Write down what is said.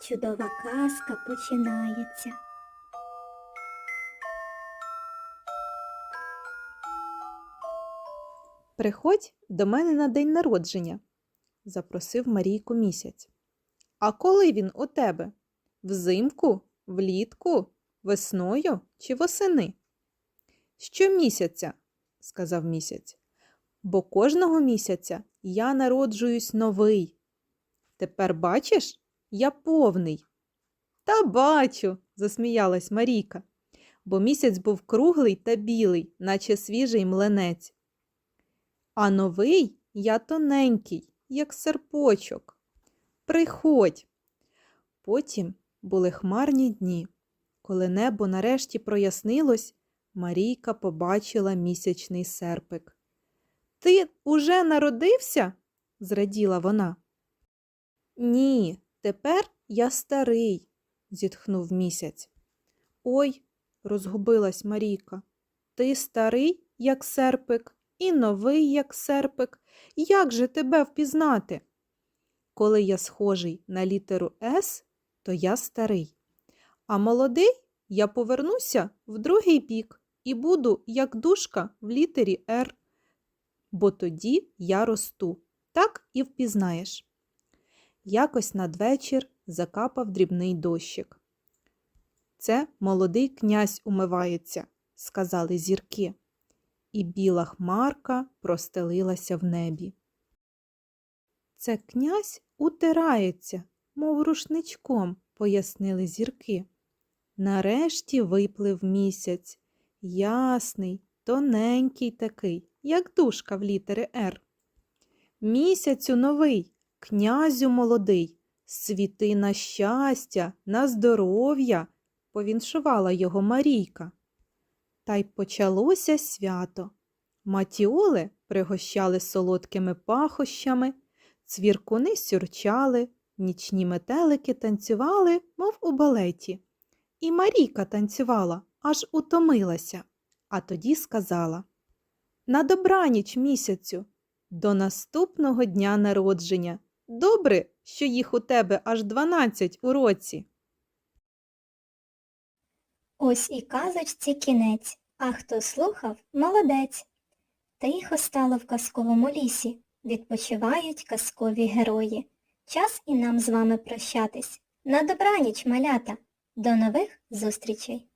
чудова казка починається. Приходь до мене на день народження, запросив Марійку місяць. А коли він у тебе? Взимку, влітку, весною чи восени? Щомісяця, сказав місяць, бо кожного місяця я народжуюсь новий. Тепер бачиш, я повний. Та бачу, засміялась Марійка, бо місяць був круглий та білий, наче свіжий млинець. А новий я тоненький, як серпочок. Приходь. Потім були хмарні дні. Коли небо нарешті прояснилось, Марійка побачила місячний серпик. Ти уже народився? зраділа вона. Ні, тепер я старий, зітхнув місяць. Ой, розгубилась Марійка. Ти старий, як серпик, і новий, як серпик. Як же тебе впізнати? Коли я схожий на літеру С, то я старий. А молодий я повернуся в другий бік і буду як дужка в літері Р. Бо тоді я росту. Так і впізнаєш. Якось надвечір закапав дрібний дощик. Це молодий князь умивається, сказали зірки і біла хмарка простелилася в небі. Це князь утирається, мов рушничком, пояснили зірки. Нарешті виплив місяць, ясний, тоненький такий, як дужка в літери Р. Місяцю новий, князю молодий, світи на щастя, на здоров'я, повіншувала його Марійка. Та й почалося свято. Матіоли пригощали солодкими пахощами, цвіркуни сюрчали, нічні метелики танцювали, мов у балеті. І Марійка танцювала, аж утомилася, а тоді сказала На добраніч місяцю, до наступного дня народження. Добре, що їх у тебе аж дванадцять у році. Ось і казочці кінець, а хто слухав, молодець. Тихо стало в казковому лісі, відпочивають казкові герої. Час і нам з вами прощатись. На добраніч, малята. До нових зустрічей!